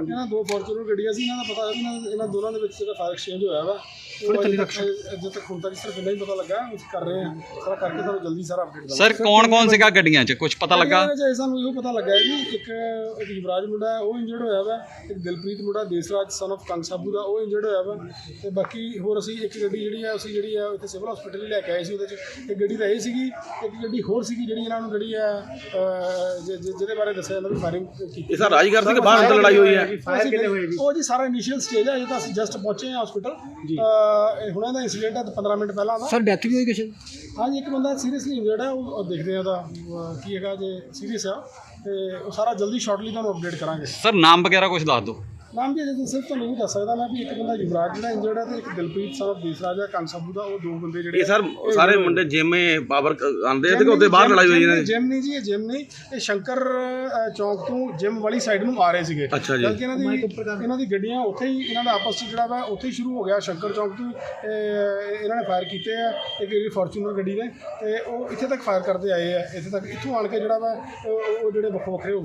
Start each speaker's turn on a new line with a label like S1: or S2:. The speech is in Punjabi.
S1: ਇਹਨਾਂ ਦੋ ਫੋਰਚੂਨਰ ਗੱਡੀਆਂ ਸੀ, ਇਹਨਾਂ ਦਾ ਪਤਾ ਹੈ ਇਹਨਾਂ ਇਹਨਾਂ ਦੋਨਾਂ ਦੇ ਵਿੱਚ ਜਿਹੜਾ ਫਾਇਰ ਐਕਸਚੇਂਜ ਹੋਇਆ ਵਾ। ਉਹ ਅਜੇ ਤੱਕ ਅਜੇ ਤੱਕ ਹੁਣ ਤੱਕ ਸਿਰਫ ਇੰਨਾ ਹੀ ਪਤਾ ਲੱਗਾ ਅਸੀਂ ਕਰ ਰਹੇ ਹਾਂ। ਸਾਰਾ ਕਰਕੇ ਤੁਹਾਨੂੰ ਜਲਦੀ ਸਾਰਾ ਅਪਡੇਟ
S2: ਸਰ ਕੌਣ ਕੌਣ ਸੀਗਾ ਗੱਡੀਆਂ 'ਚ? ਕੁਝ ਪਤਾ ਲੱਗਾ?
S1: ਜੇ ਸਾਨੂੰ ਇਹੋ ਪਤਾ ਲੱਗਾ ਹੈ ਜੀ ਇੱਕ ਇੱਕ ਯੁਵਰਾਜ ਮੁੰਡਾ ਹੈ, ਉਹ ਇੰਜਰਡ ਹੋਇਆ ਵਾ ਇੱਕ ਦਿਲਪ੍ਰੀਤ ਮੁੰਡਾ ਦੇਸਰਾਜ ਸਨ of ਕੰਗ ਸਾਬੂ ਦਾ ਉਹ ਇੰਜਰਡ ਹੋਇਆ ਵਾ। ਤੇ ਬਾਕੀ ਹੋਰ ਅਸੀਂ ਇੱਕ ਗੱਡੀ ਜਿਹੜੀ ਹੈ ਅਸੀਂ ਜਿਹੜੀ ਹੈ ਇੱਥੇ ਸਿਵਲ ਹਸਪੀਟਲ ਲੈ ਕੇ ਆਏ ਸੀ ਉਹਦੇ ਚ। ਇੱਕ ਗੱਡੀ ਤਾਂ ਇਹ ਸੀਗੀ ਇੱਕ ਗੱਡੀ ਹੋਰ ਸੀਗੀ ਜਿਹੜੀ ਇਹਨਾਂ ਨੂੰ ਜਿਹੜੀ ਹੈ ਅਹ, ਜਿ- ਜਿ- ਜਿਹਦੇ ਬਾਰੇ ਦੱਸਿਆ ਜਾਂਦਾ ਵੀ ਫਾਇਰਿੰਗ ਕੀਤੀ।
S3: ਇਹ ਸਰ ਰਾਜਗੜ੍ਹ ਸੀ ਕਿ ਬਾਹਰ ਅੰਦਰ ਲੜਾਈ ਹੋਈ ਹੈ।
S1: ਫਾਇਰ ਕਿਤੇ ਹੋਈ ਜੀ ਉਹ ਜੀ ਸਾਰਾ ਇਨੀਸ਼ੀਅਲ ਸਟੇਜ ਹੈ ਅਜੇ ਤਾਂ ਅਸੀਂ ਜਸਟ ਪਹੁੰਚੇ ਹਾਂ ਹਸਪੀਟਲ ਜੀ ਹੁਣੇ ਦਾ ਇਨਸੀਡੈਂਟ ਹੈ ਤਾਂ 15 ਮਿੰਟ ਪਹਿਲਾਂ ਦਾ।
S4: ਸਰ ਡੈਥ ਵੀ ਹੋਈ ਕਿਸੇ ਦੀ?
S1: ਹਾਂਜੀ ਇੱਕ ਬੰਦਾ ਸੀਰੀਅਸਲੀ ਇੰਜਰਡ ਹੈ ਉਹ ਉਹ ਦੇਖਦੇ ਆ ਉਹਦਾ ਅਹ, ਕੀ ਹੈਗਾ ਜੇ ਸੀਰੀਅਸ ਆ। ਤੇ ਉਹ ਸਾਰਾ ਜਲਦੀ ਸ਼ਾਰਟਲੀ ਤੁਹਾਨੂੰ ਅਪਡੇਟ ਕਰਾਂਗੇ।
S2: ਸਰ ਨਾਮ ਵਗੈਰਾ ਕੁਝ ਦੱਸ ਦਿਓ।
S1: ਨਾਮ ਜੀ ਅਜੇ ਸਿਰਫ ਤੁਹਾਨੂੰ ਇਹ ਦੱਸ ਸਕਦਾ ਮੈਂ ਵੀ ਇੱਕ ਬੰਦਾ ਯੁਵਰਾਜ ਜਿਹੜਾ ਇੰਜਰਡ ਹੈ ਤੇ ਇੱਕ ਦਿਲਪ੍ਰੀਤ ਸਾਹਿਬ ਦੇਸਰਾਜ ਹੈ ਕੰਸਬੂ ਦਾ ਉਹ ਦੋ ਬੰਦੇ ਜਿਹੜੇ
S3: ਇਹ ਸਰ ਸਾਰੇ ਮੁੰਡੇ ਜਿਮੇ ਪਾਵਰ ਆਂਦੇ ਆ ਤੇ ਉਹਦੇ ਬਾਹਰ ਲੜਾਈ ਹੋਈ ਇਹਨਾਂ ਦੀ
S1: ਜਿਮ ਨਹੀਂ ਜੀ ਇਹ ਜਿਮ ਨਹੀਂ। ਇਹ ਸ਼ੰਕਰ ਚੌਂਕ ਤੋਂ ਜਿਮ ਵਾਲੀ ਸਾਈਡ ਨੂੰ ਆ ਰਹੇ ਸੀਗੇ।
S3: ਅੱਛਾ ਜੀ।
S1: ਬਲਕਿ ਇਹਨਾਂ ਦੀ ਇਹਨਾਂ ਦੀ ਗੱਡੀਆਂ ਉੱਥੇ ਹੀ ਇਹਨਾਂ ਦਾ ਆਪਸ ਚ ਜਿਹੜਾ ਵਾ ਉੱਥੇ ਹੀ ਸ਼ੁਰੂ ਹੋ ਗਿਆ। ਸ਼ੰਕਰ ਚੌਂਕ ਤੋਂ ਇਹ, ਇਹਨਾਂ ਨੇ ਫਾਇਰ ਕੀਤੇ ਆ। ਇੱਕ ਜਿਹੜੀ ਫੋਰਚੂਨਰ ਗੱਡੀ ਨੇ ਤੇ ਉਹ ਇੱਥੇ ਤੱਕ ਫਾਇਰ ਕਰਦੇ ਆਏ ਆ। ਇੱਥੇ ਤੱਕ ਇੱਥੋਂ ਆਣ ਕੇ ਜਿਹੜਾ ਵਾ ਉਹ ਜਿਹੜੇ ਵੱਖੋ ਵੱਖਰੇ